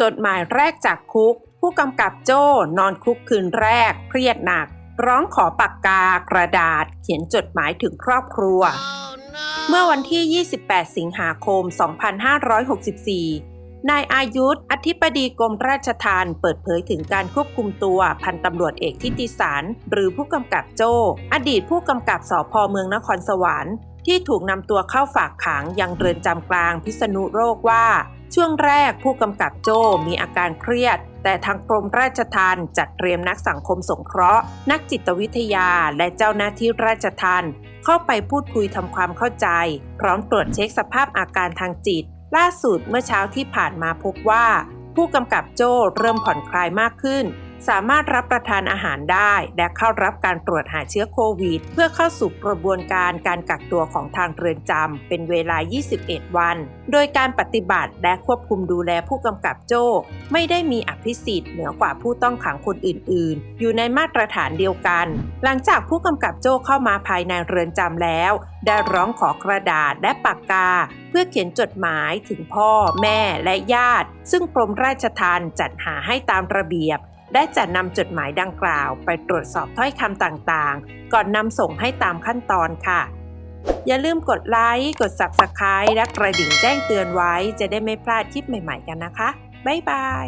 จดหมายแรกจากคุก ผู้กำกับโจ้นอนคุกคืนแรก เครียดหนัก ร้องขอปากกากระดาษ เขียนจดหมายถึงครอบครัว เมื่อวันที่ 28 สิงหาคม 2564นายอายุธอธิบดีกรมราชทัณฑ์เปิดเผยถึงการควบคุมตัวพันตำรวจเอกทิติสาร หรือผู้กำกับโจ้ อดีตผู้กำกับสพเมืองนครสวรรค์ที่ถูกนำตัวเข้าฝากขังยังเรือนจำกลางพิษณุโลกว่า ช่วงแรกผู้กำกับโจ้มีอาการเครียด แต่ทางกรมราชทัณฑ์จัดเตรียมนักสังคมสงเคราะห์ นักจิตวิทยาและเจ้าหน้าที่ราชทัณฑ์เข้าไปพูดคุยทำความเข้าใจ พร้อมตรวจเช็คสภาพอาการทางจิต ล่าสุดเมื่อเช้าที่ผ่านมาพบว่า ผู้กำกับโจเริ่มผ่อนคลายมากขึ้น สามารถรับประทานอาหารได้ และเข้ารับการตรวจหาเชื้อโควิด เพื่อเข้าสู่กระบวนการการกักตัวของทางเรือนจำเป็นเวลา 21 วัน โดยการปฏิบัติและควบคุมดูแลผู้กำกับโจ้ ไม่ได้มีอภิสิทธิ์เหนือกว่าผู้ต้องขังคนอื่น ๆ อยู่ในมาตรฐานเดียวกัน หลังจากผู้กำกับโจ้เข้ามาภายในเรือนจำแล้ว ได้ร้องขอกระดาษและปากกา เพื่อเขียนจดหมายถึงพ่อ แม่และญาติ ซึ่งกรมราชทัณฑ์จัดหาให้ตามระเบียบ ได้จัดนำจดหมายดังกล่าวไปตรวจสอบถ้อยคำต่างๆ ก่อนนำส่งให้ตามขั้นตอนค่ะ อย่าลืมกดไลค์ กด Subscribe และกระดิ่งแจ้งเตือนไว้ จะได้ไม่พลาดคลิปใหม่ๆกันนะคะ บ๊ายบาย